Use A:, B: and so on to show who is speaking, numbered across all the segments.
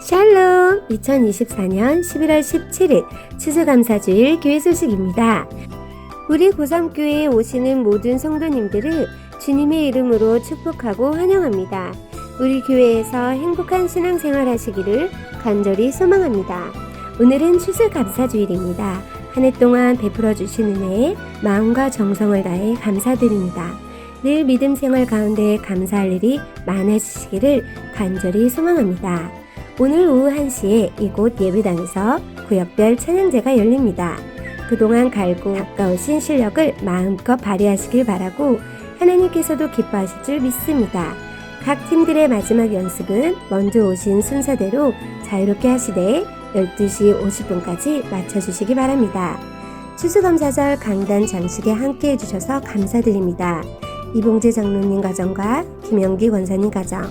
A: 샬롬! 2024년 11월 17일 추수감사주일 교회 소식입니다. 우리 고3교회에 오시는 모든 성도님들을 주님의 이름으로 축복하고 환영합니다. 우리 교회에서 행복한 신앙생활 하시기를 간절히 소망합니다. 오늘은 추수감사주일입니다. 한 해 동안 베풀어 주신 은혜에 마음과 정성을 다해 감사드립니다. 늘 믿음 생활 가운데 감사할 일이 많아지시기를 간절히 소망합니다. 오늘 오후 1시에 이곳 예배당에서 구역별 찬양제가 열립니다. 그동안 갈고 가까우신 실력을 마음껏 발휘하시길 바라고 하나님께서도 기뻐하실 줄 믿습니다. 각 팀들의 마지막 연습은 먼저 오신 순서대로 자유롭게 하시되 12시 50분까지 마쳐주시기 바랍니다. 추수감사절 강단 장식에 함께 해주셔서 감사드립니다. 이봉재 장로님 가정과 김영기 권사님 가정,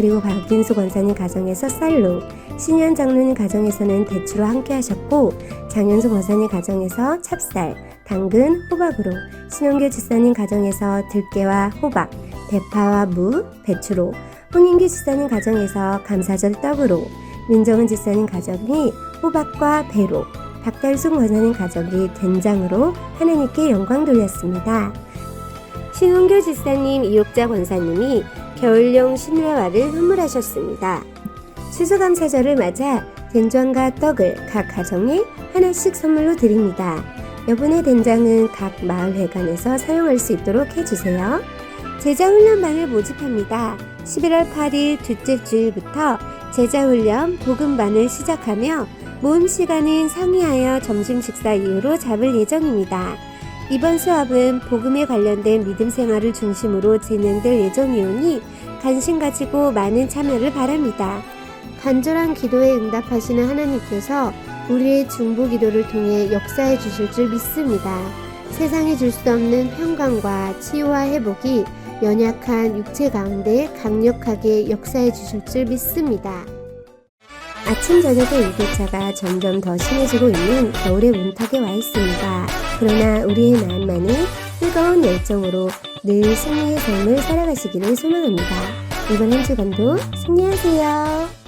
A: 그리고 박인수 권사님 가정에서 쌀로, 신현 장로님 가정에서는 대추로 함께 하셨고, 장현수 권사님 가정에서 찹쌀, 당근, 호박으로, 신영교 지사님 가정에서 들깨와 호박, 대파와 무, 배추로, 홍인기 지사님 가정에서 감사절 떡으로, 민정은 지사님 가정이 호박과 배로, 박달순 권사님 가족이 된장으로 하나님께 영광 돌렸습니다. 신홍교 지사님, 이옥자 권사님이 겨울용 신뢰화를 선물하셨습니다. 추수감사절을 맞아 된장과 떡을 각 가정에 하나씩 선물로 드립니다. 여분의 된장은 각 마을 회관에서 사용할 수 있도록 해주세요. 제자훈련반을 모집합니다. 11월 8일 둘째 주일부터 제자훈련 복음반을 시작하며 모임 시간은 상의하여 점심 식사 이후로 잡을 예정입니다. 이번 수업은 복음에 관련된 믿음 생활을 중심으로 진행될 예정이오니 관심 가지고 많은 참여를 바랍니다. 간절한 기도에 응답하시는 하나님께서 우리의 중보 기도를 통해 역사해 주실 줄 믿습니다. 세상이 줄 수 없는 평강과 치유와 회복이 연약한 육체 가운데 강력하게 역사해 주실 줄 믿습니다. 아침 저녁의 일교차가 점점 더 심해지고 있는 겨울의 문턱에 와 있습니다. 그러나 우리의 마음만은 뜨거운 열정으로 늘 승리의 삶을 살아가시기를 소망합니다. 이번 한 주간도 승리하세요.